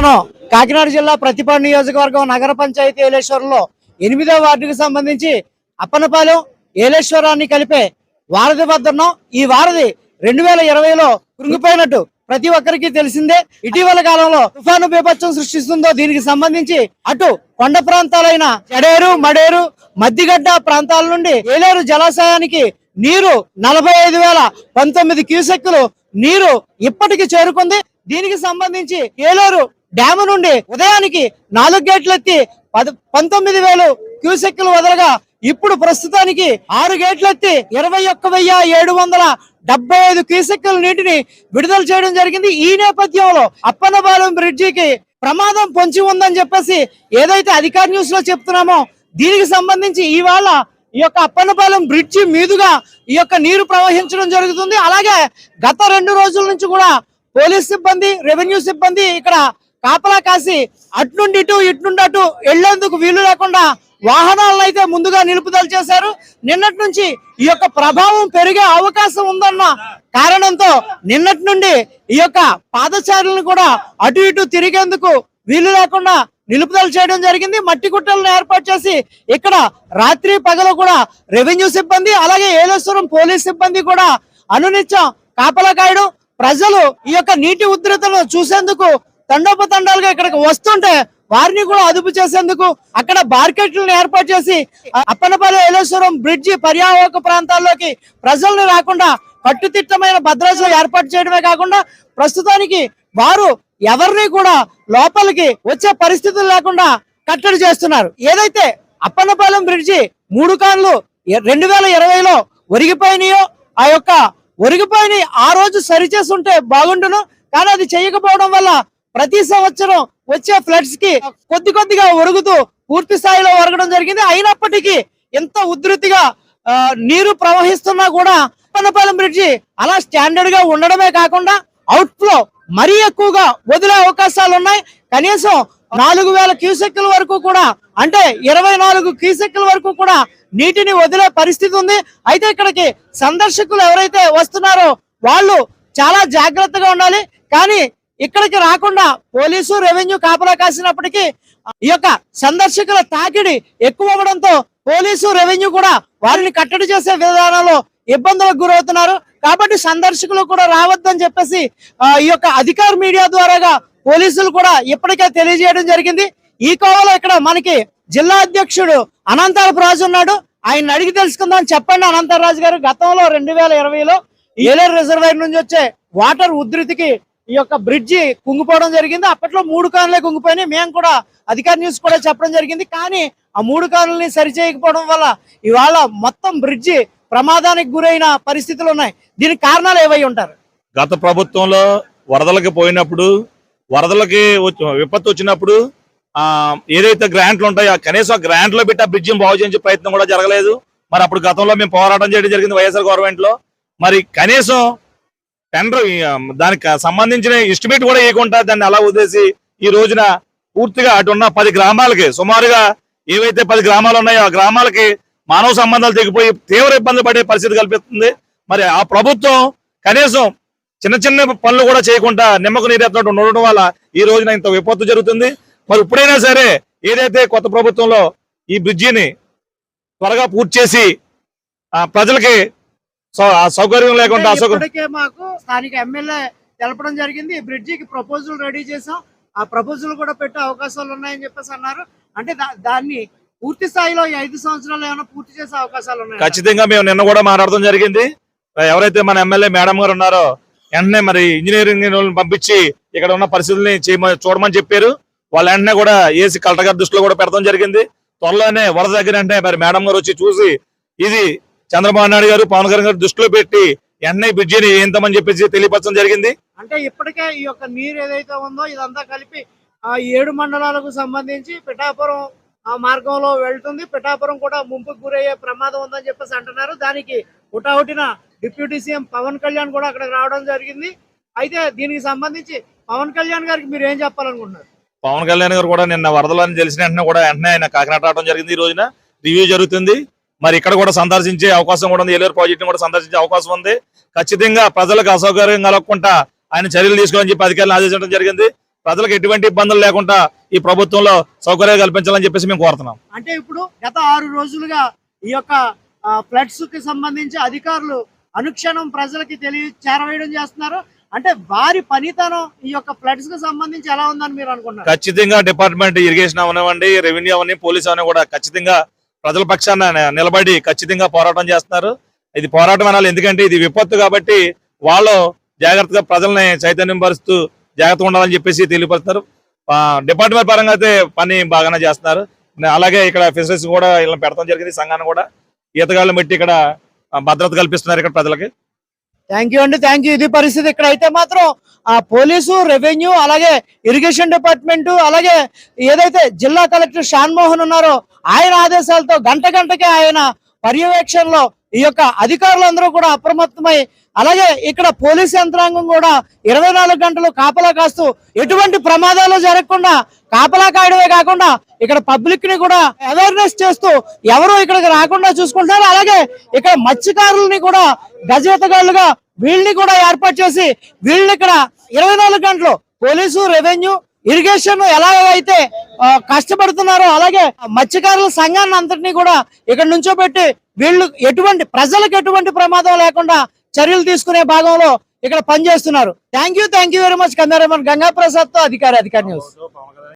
మనం కాకినాడ జిల్లా ప్రతిపాడు నియోజకవర్గం నగర పంచాయతీ ఏలేశ్వరంలో ఎనిమిదో వార్డుకు సంబంధించి అప్పనపాలెం ఏలేశ్వరాన్ని కలిపే వారధి వద్దన్నాం ఈ వారధి రెండు వేల ఇరవైలో కృంగిపోయినట్టు ప్రతి ఒక్కరికి తెలిసిందే. ఇటీవల కాలంలో తుఫాను బీభత్సం సృష్టిస్తుందో దీనికి సంబంధించి అటు కొండ ప్రాంతాలైన చెడేరు మడేరు మద్దిగడ్డ ప్రాంతాల నుండి ఏలేరు జలాశయానికి నీరు నలభై ఐదు వేల పంతొమ్మిది క్యూసెక్కులు నీరు ఇప్పటికి చేరుకుంది. దీనికి సంబంధించి ఏలూరు డ్యాము నుండి ఉదయానికి నాలుగు గేట్లు ఎత్తి పద పంతొమ్మిది వేలు క్యూసెక్లు వదలగా ఇప్పుడు ప్రస్తుతానికి ఆరు గేట్లు ఎత్తి ఇరవై ఒక్క వెయ్యి ఏడు వందల డెబ్బై ఐదు క్యూసెక్కుల నీటిని విడుదల చేయడం జరిగింది. ఈ నేపథ్యంలో అప్పన్నపాలెం బ్రిడ్జికి ప్రమాదం పొంచి ఉందని చెప్పేసి ఏదైతే అధికార న్యూస్లో చెప్తున్నామో దీనికి సంబంధించి ఇవాళ ఈ యొక్క అప్పన్నపాలెం బ్రిడ్జి మీదుగా ఈ యొక్క నీరు ప్రవహించడం జరుగుతుంది. అలాగే గత రెండు రోజుల నుంచి కూడా పోలీస్ సిబ్బంది రెవెన్యూ సిబ్బంది ఇక్కడ కాపలా కాసి అట్నుండి ఇటు ఇట్నుండి అటు వెళ్ళేందుకు వీలు లేకుండా వాహనాలను అయితే ముందుగా నిలుపుదల చేశారు. నిన్నటి నుంచి ఈ యొక్క ప్రభావం పెరిగే అవకాశం ఉందన్న కారణంతో నిన్నటి నుండి ఈ యొక్క పాదచారులను కూడా అటు ఇటు తిరిగేందుకు వీలు లేకుండా నిలుపుదల చేయడం జరిగింది. మట్టి గుట్టలను ఏర్పాటు చేసి ఇక్కడ రాత్రి పగలు కూడా రెవెన్యూ సిబ్బంది అలాగే ఏలేశ్వరం పోలీస్ సిబ్బంది కూడా అనునిత్యం కాపలా కాయడం ప్రజలు ఈ యొక్క నీటి ఉధృతను చూసేందుకు తండోపతండాలుగా ఇక్కడికి వస్తుంటే వారిని కూడా అదుపు చేసేందుకు అక్కడ మార్కెట్లను ఏర్పాటు చేసి అప్పనపల్లి ఏలేశ్వరం బ్రిడ్జి పర్యావరక ప్రాంతాల్లోకి ప్రజల్ని రాకుండా కట్టుదిట్టమైన భద్రతలు ఏర్పాటు చేయడమే కాకుండా ప్రస్తుతానికి వారు ఎవరిని కూడా లోపలికి వచ్చే పరిస్థితులు లేకుండా కట్టడి చేస్తున్నారు. ఏదైతే అప్పన్నపాలెం బ్రిడ్జి మూడు కాన్లు రెండు వేల ఇరవైలో ఒరిగిపోయినాయో ఆ యొక్క ఒరిగిపోయిన ఆ రోజు సరిచేసి ఉంటే బాగుండును. కానీ అది చేయకపోవడం వల్ల ప్రతి సంవత్సరం వచ్చే ఫ్లడ్స్కి కొద్ది కొద్దిగా ఒరుగుతూ పూర్తి స్థాయిలో ఒరగడం జరిగింది. అయినప్పటికీ ఎంత ఉధృతిగా నీరు ప్రవహిస్తున్నా కూడా పన్నపాలెం బ్రిడ్జి అలా స్టాండర్డ్గా ఉండడమే కాకుండా అవుట్ ఫ్లో మరీ ఎక్కువగా వదిలే అవకాశాలు ఉన్నాయి. కనీసం నాలుగు వేల క్యూసెక్కుల వరకు కూడా అంటే ఇరవై నాలుగు క్యూసెక్కుల వరకు కూడా నీటిని వదిలే పరిస్థితి ఉంది. అయితే ఇక్కడికి సందర్శకులు ఎవరైతే వస్తున్నారో వాళ్ళు చాలా జాగ్రత్తగా ఉండాలి. కానీ ఇక్కడికి రాకుండా పోలీసు రెవెన్యూ కాపలా కాసినప్పటికీ ఈ యొక్క సందర్శకుల తాకిడి ఎక్కువ అవ్వడంతో పోలీసు రెవెన్యూ కూడా వారిని కట్టడి చేసే విధానంలో ఇబ్బందులకు గురవుతున్నారు. కాబట్టి సందర్శకులు కూడా రావద్దని చెప్పేసి ఈ యొక్క అధికార మీడియా ద్వారాగా పోలీసులు కూడా ఇప్పటికే తెలియజేయడం జరిగింది. ఈ కోవలో ఇక్కడ మనకి జిల్లా అధ్యక్షుడు అనంతరపు రాజు ఉన్నాడు. ఆయన అడిగి తెలుసుకుందాం. చెప్పండి అనంతరాజు గారు గతంలో రెండు వేల ఇరవైలో ఏలేరు రిజర్వాయర్ నుంచి వచ్చే వాటర్ ఉధృతికి ఈ యొక్క బ్రిడ్జి కుంగిపోవడం జరిగింది. అప్పట్లో మూడు కానులే కుంగిపోయినాయి. మేము కూడా అధికార న్యూస్ కూడా చెప్పడం జరిగింది. కానీ ఆ మూడు కానులని సరిచేయకపోవడం వల్ల ఇవాళ మొత్తం బ్రిడ్జి ప్రమాదానికి గురైన పరిస్థితులు ఉన్నాయి. దీనికి కారణాలు ఏవై ఉంటారు? గత ప్రభుత్వంలో వరదలకి పోయినప్పుడు వరదలకి వచ్చి- విపత్తు వచ్చినప్పుడు ఆ ఏదైతే గ్రాంట్లు ఉంటాయో కనీసం ఆ గ్రాంట్లో పెట్టి ఆ బ్రిడ్జిని బాగు చేయించే ప్రయత్నం కూడా జరగలేదు. మరి అప్పుడు గతంలో మేము పోరాటం చేయడం జరిగింది వైఎస్ఆర్ గవర్నమెంట్లో. మరి కనీసం టెండర్ దానికి సంబంధించిన ఎస్టిమేట్ కూడా ఇవ్వకుండా దాన్ని అలా వదిలేసి ఈ రోజున పూర్తిగా అటు ఉన్న పది గ్రామాలకి సుమారుగా ఏవైతే పది గ్రామాలు ఉన్నాయో ఆ గ్రామాలకి మానవ సంబంధాలు తెగిపోయి తీవ్ర ఇబ్బంది పడే పరిస్థితి కల్పిస్తుంది. మరి ఆ ప్రభుత్వం కనీసం చిన్న చిన్న పనులు కూడా చేయకుండా నిమ్మకు నీరెత్తినట్టు ఉండడం వల్ల ఈ రోజున ఇంత విపత్తు జరుగుతుంది. మరి ఇప్పుడైనా సరే ఏదైతే కొత్త ప్రభుత్వంలో ఈ బ్రిడ్జిని త్వరగా పూర్తి చేసి ఆ ప్రజలకి సౌకర్యం లేకుండా ఇప్పటికే మాకు స్థానిక ఎమ్మెల్యే తెలపడం జరిగింది. ఈ బ్రిడ్జికి ప్రపోజల్ రెడీ చేసాం ఆ ప్రపోజల్ కూడా పెట్టే అవకాశాలు ఉన్నాయని చెప్పేసి అన్నారు. అంటే దాన్ని పూర్తి స్థాయిలో ఐదు సంవత్సరాలు ఏమైనా పూర్తి చేసే అవకాశాలు ఉన్నాయి? ఖచ్చితంగా మేము నిన్న కూడా మాట్లాడడం జరిగింది. ఎవరైతే మన ఎమ్మెల్యే మేడం గారు ఉన్నారో వెంటనే మరి ఇంజనీరింగ్ పంపించి ఇక్కడ ఉన్న పరిస్థితుల్ని చూడమని చెప్పారు. వాళ్ళ వెంటనే కూడా ఏసీ కలెక్టర్ గారి దృష్టిలో కూడా పెడతాం జరిగింది. త్వరలోనే వరద దగ్గర అంటే మరి మేడం గారు వచ్చి చూసి ఇది చంద్రబాబు నాయుడు గారు పవన్ కళ్యాణ్ గారు దృష్టిలో పెట్టి వెంటనే ఈ బ్రిడ్జిని ఏంతమని చెప్పేసి తెలియపరచడం జరిగింది. అంటే ఇప్పటికే ఈ యొక్క నీరు ఏదైతే ఉందో ఇదంతా కలిపి ఆ ఏడు మండలాలకు సంబంధించి పిఠాపురం ఆ మార్గంలో వెళ్తుంది. పిఠాపురం కూడా ముంపుకు గురయ్యే ప్రమాదం ఉందని చెప్పేసి అంటున్నారు. దానికి హుటాహుటిన డిప్యూటీ సీఎం పవన్ కళ్యాణ్ కూడా అక్కడికి రావడం జరిగింది. అయితే దీనికి సంబంధించి పవన్ కళ్యాణ్ గారికి మీరు ఏం చెప్పాలనుకుంటున్నారు? పవన్ కళ్యాణ్ గారు కూడా నిన్న వరదలని తెలిసిన వెంటనే కూడా వెంటనే ఆయన కాకినాడ రావడం జరిగింది ఈ రోజున. రివ్యూ జరుగుతుంది. మరి ఇక్కడ కూడా సందర్శించే అవకాశం కూడా ఉంది. ఏలూరు ప్రాజెక్ట్ కూడా సందర్శించే అవకాశం ఉంది. ఖచ్చితంగా ప్రజలకు అసౌకర్యం కలగకుండా ఆయన చర్యలు తీసుకోవాలని చెప్పి అధికారులు ఆదేశించడం జరిగింది. ప్రజలకు ఎటువంటి ఇబ్బందులు లేకుండా ఈ ప్రభుత్వంలో సౌకర్యాలు కల్పించాలని చెప్పేసి మేము కోరుతున్నాం. అంటే ఇప్పుడు గత ఆరు రోజులుగా ఈ యొక్క ఫ్లడ్స్కి సంబంధించి అధికారులు అనుక్షణం ప్రజలకి తెలియ చేరవేయడం చేస్తున్నారు. అంటే వారి పనితనం ఈ యొక్క ఫ్లడ్స్కి సంబంధించి ఎలా ఉందని మీరు అనుకున్నారు ఖచ్చితంగా డిపార్ట్మెంట్ ఇరిగేషన్ అవనివ్వండి రెవెన్యూ అవని పోలీస్ అవని కూడా ఖచ్చితంగా ప్రజల పక్షాన నిలబడి ఖచ్చితంగా పోరాటం చేస్తున్నారు. ఇది పోరాటం అనాలి. ఎందుకంటే ఇది విపత్తు కాబట్టి వాళ్ళు జాగ్రత్తగా ప్రజల్ని చైతన్యం పరుస్తూ జాగ్రత్తగా ఉండాలని చెప్పేసి తెలియపరుస్తున్నారు. డిపార్ట్మెంట్ పరంగా అయితే పని బాగానే చేస్తున్నారు. అలాగే ఇక్కడ ఫెసిలిటీస్ కూడా ఇలా పెడతాం జరిగింది సంఘాన్ని కూడా. ఈతగాళ్ళని బట్టి ఇక్కడ భద్రత కల్పిస్తున్నారు ఇక్కడ ప్రజలకి. థ్యాంక్ యూ అండి. థ్యాంక్ యూ ఇది పరిస్థితి ఇక్కడ అయితే మాత్రం ఆ పోలీసు రెవెన్యూ అలాగే ఇరిగేషన్ డిపార్ట్మెంట్ అలాగే ఏదైతే జిల్లా కలెక్టర్ షాన్ మోహన్ ఉన్నారో ఆయన ఆదేశాలతో గంట గంటకే ఆయన పర్యవేక్షణలో ఈ యొక్క అధికారులందరూ కూడా అప్రమత్తమై అలాగే ఇక్కడ పోలీస్ యంత్రాంగం కూడా ఇరవై నాలుగు గంటలు కాపలా కాస్తూ ఎటువంటి ప్రమాదాలు జరగకుండా కాపలా కాయడమే కాకుండా ఇక్కడ పబ్లిక్ని కూడా అవేర్నెస్ చేస్తూ ఎవరు ఇక్కడికి రాకుండా చూసుకుంటారు అలాగే ఇక్కడ మత్స్యకారులని కూడా గజేతగాళ్ళుగా వీళ్ళని కూడా ఏర్పాటు చేసి వీళ్ళని ఇక్కడ ఇరవై నాలుగు గంటలు పోలీసు రెవెన్యూ ఇరిగేషన్ ఎలాగైతే అయితే కష్టపడుతున్నారో అలాగే మత్స్యకారుల సంఘాన్ని అంతటినీ కూడా ఇక్కడ నుంచో పెట్టి వీళ్ళు ఎటువంటి ప్రజలకు ఎటువంటి ప్రమాదం లేకుండా చర్యలు తీసుకునే భాగంలో ఇక్కడ పనిచేస్తున్నారు. Thank you thank you very much Kandaraman Ganga ప్రసాద్తో అధికారి అధికారి న్యూస్.